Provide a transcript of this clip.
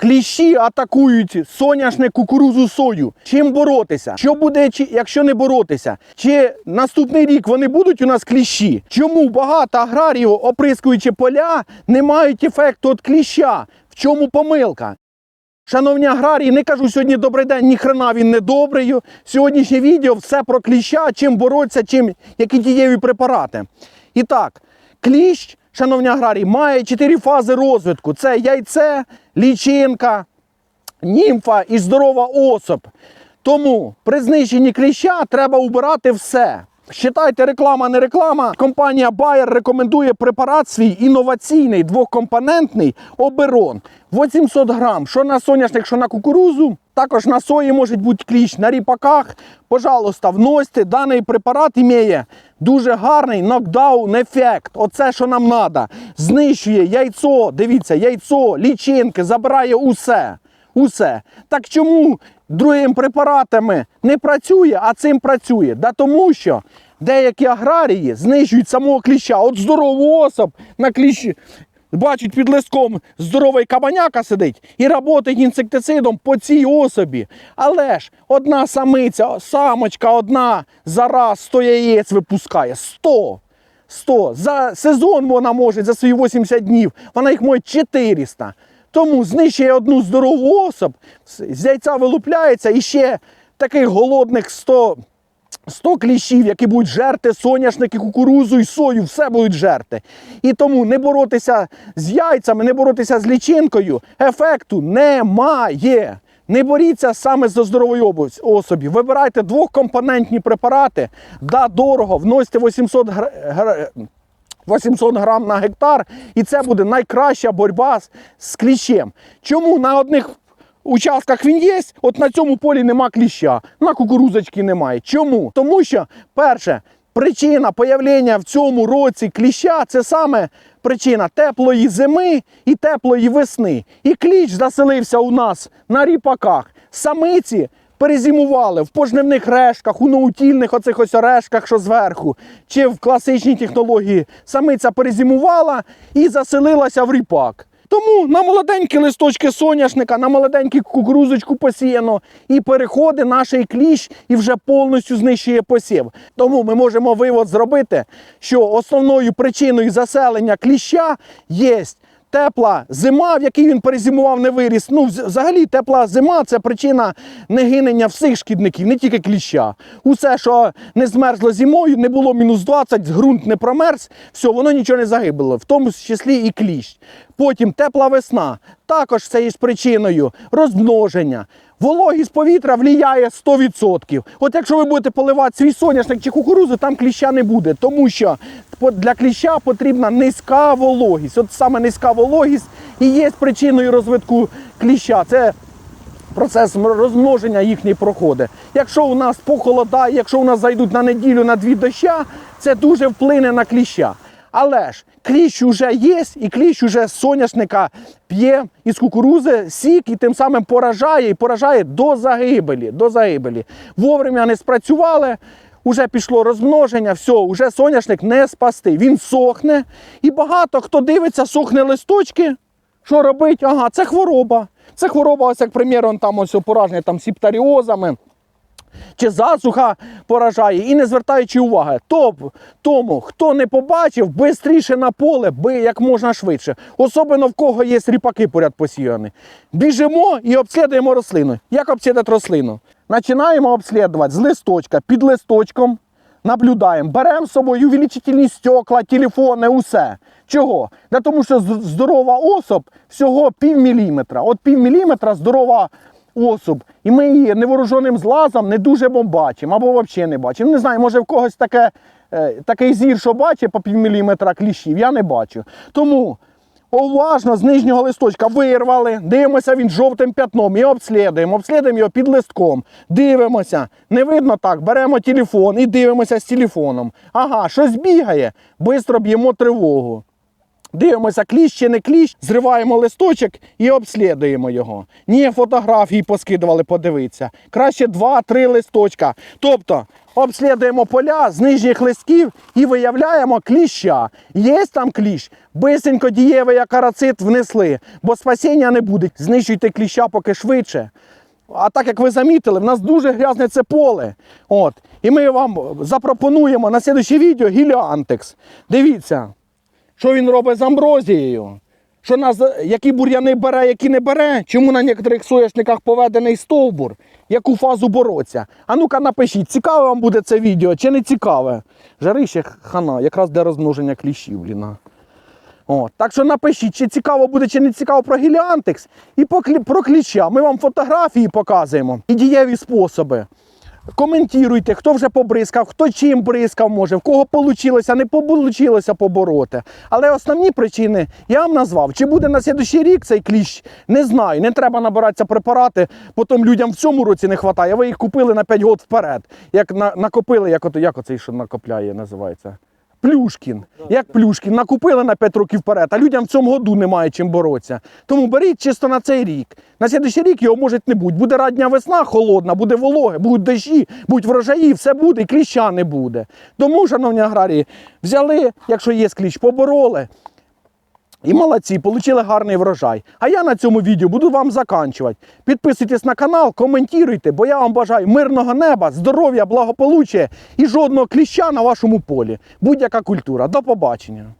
Кліщі атакують соняшник, кукурузу, сою. Чим боротися? Що буде, якщо не боротися? Чи наступний рік вони будуть у нас кліщі? Чому багато аграріїв, оприскуючи поля, не мають ефекту від кліща? В чому помилка? Шановні аграрії, не кажу сьогодні добрий день, ні хрена він не добрий. Сьогоднішнє відео все про кліща, чим боротися, чим, які дієві препарати. І так, кліщ, шановні аграрії, має чотири фази розвитку: це яйце, лічинка, німфа і здорова особ. Тому при знищенні кліща треба убирати все. Считайте, реклама не реклама. Компанія Bayer рекомендує препарат свій інноваційний двокомпонентний оберон. 800 грам, що на соняшник, що на кукурузу. Також на сої може бути кліщ на ріпаках. Пожалуйста, вносьте. Даний препарат має дуже гарний нокдаун ефект. Оце, що нам треба. Знищує яйцо, дивіться, яйцо, лічинки, забирає усе. Усе. Так чому другими препаратами не працює, а цим працює? Да тому що деякі аграрії знищують самого кліща. От здорову особ на кліщі. Бачать під листком здоровий кабаняка сидить і працює інсектицидом по цій особі. Але ж одна самиця, самочка одна за раз 100 яєць випускає. 100! 100. За сезон вона може, за свої 80 днів, вона їх може 400. Тому знищує одну здорову особ, з яйця вилупляється і ще таких голодних 100, 100 кліщів, які будуть жерти соняшники, кукурузу і сою, все будуть жерти. І тому не боротися з яйцями, не боротися з лічинкою, ефекту немає. Не боріться саме за здоровою особі. Вибирайте двохкомпонентні препарати, да дорого, вносите 800 гра... гра- 800 грам на гектар, і це буде найкраща боротьба з, кліщем. Чому на одних участках він є, от на цьому полі нема кліща, на кукурузочки немає. Чому? Тому що, перше, причина появлення в цьому році кліща це саме причина теплої зими і теплої весни. І кліщ заселився у нас на ріпаках. Самиці перезимували в пожнивних решках, у наутільних оцих ось решках, що зверху, чи в класичній технології самиця перезимувала і заселилася в ріпак. Тому на молоденькі листочки соняшника, на молоденьку кукурузочку посіяно і переходить наш кліщ і вже повністю знищує посів. Тому ми можемо вивод зробити, що основною причиною заселення кліща є тепла зима, в якій він перезимував, не виріс. Ну, взагалі, тепла зима це причина негинення всіх шкідників, не тільки кліща. Усе, що не змерзло зимою, не було мінус 20, ґрунт не промерз, все, воно нічого не загибло, в тому числі і кліщ. Потім тепла весна. Також це є причиною розмноження. Вологість повітря влияє 100%. От якщо ви будете поливати свій соняшник чи кукурузу, там кліща не буде, тому що для кліща потрібна низька вологість. От саме низька вологість і є причиною розвитку кліща. Це процес розмноження їхній проходить. Якщо у нас похолодає, якщо у нас зайдуть на неділю на дві доща, це дуже вплине на кліща. Але ж кліщ уже є, і кліщ уже соняшника п'є із кукурузи сік і тим самим поражає і поражає до загибелі. До загибелі. Вовремя не спрацювали. Уже пішло розмноження, все, уже соняшник не спасти. Він сохне. І багато хто дивиться, сохне листочки. Що робить? Ага, це хвороба. Це хвороба, ось як приміром, там ось пораження там сіптаріозами. Чи засуха поражає і не звертаючи уваги. Топ, тому, хто не побачив, швидше на поле, би як можна швидше. Особливо в кого є ріпаки поряд посіяні. Біжимо і обслідуємо рослину. Як обслідувати рослину? Починаємо обслідувати з листочка, під листочком. Наблюдаємо, беремо з собою увеличительні стекла, телефони, усе. Чого? Да тому що здорова особ всього пів міліметра. От пів міліметра здорова особ. І ми її невооруженим злазом не дуже бачимо, або взагалі не бачимо. Не знаю, може в когось таке, е, такий зір, що бачить по пів міліметра кліщів, я не бачу. Тому уважно з нижнього листочка вирвали, дивимося він жовтим п'ятном і обслідуємо. Обслідуємо його під листком, дивимося. Не видно так, беремо телефон і дивимося з телефоном. Ага, щось бігає, швидко б'ємо тривогу. Дивимося, кліщ чи не кліщ, зриваємо листочок і обслідуємо його. Ні, фотографії поскидували, подивитися. Краще 2-3 листочка. Тобто обслідуємо поля з нижніх листків і виявляємо кліща. Є там кліщ, бисенько дієвий акарацит внесли, бо спасіння не буде. Знищуйте кліща поки швидше. А так як ви замітили, в нас дуже грязне це поле. От. І ми вам запропонуємо на слідуще відео гіліантекс. Дивіться, що він робить з амброзією. Що нас, які бур'яни бере, які не бере, чому на некоторих соняшниках поведений стовбур, яку фазу бороться. А ну-ка напишіть, цікаве вам буде це відео чи не цікаве. Жарище хана, якраз для розмноження кліщів. Бліна. О, так що напишіть, чи цікаво буде, чи не цікаво про гіліантекс і про кліща. Ми вам фотографії показуємо і дієві способи. Коментуйте, хто вже побризкав, хто чим бризкав може, в кого вийшло, не вийшло побороти. Але основні причини я вам назвав. Чи буде на слідущий рік цей кліщ, не знаю. Не треба набиратися препарати, потім людям в цьому році не вистачає. Ви їх купили на 5 років вперед. Як на, накопили, як, от, як оцей, що накопляє, називається. Плюшкін. Як Плюшкін, накупили на 5 років вперед, а людям в цьому году немає чим боротися. Тому беріть чисто на цей рік. На слідуючий рік його може не бути. Буде радня весна холодна, буде вологе, будуть дощі, будуть врожаї, все буде, і кліща не буде. Тому, шановні аграрії, взяли, якщо є кліщ, побороли. І молодці, отримали гарний врожай. А я на цьому відео буду вам заканчувати. Підписуйтесь на канал, коментуйте, бо я вам бажаю мирного неба, здоров'я, благополуччя і жодного кліща на вашому полі. Будь-яка культура. До побачення.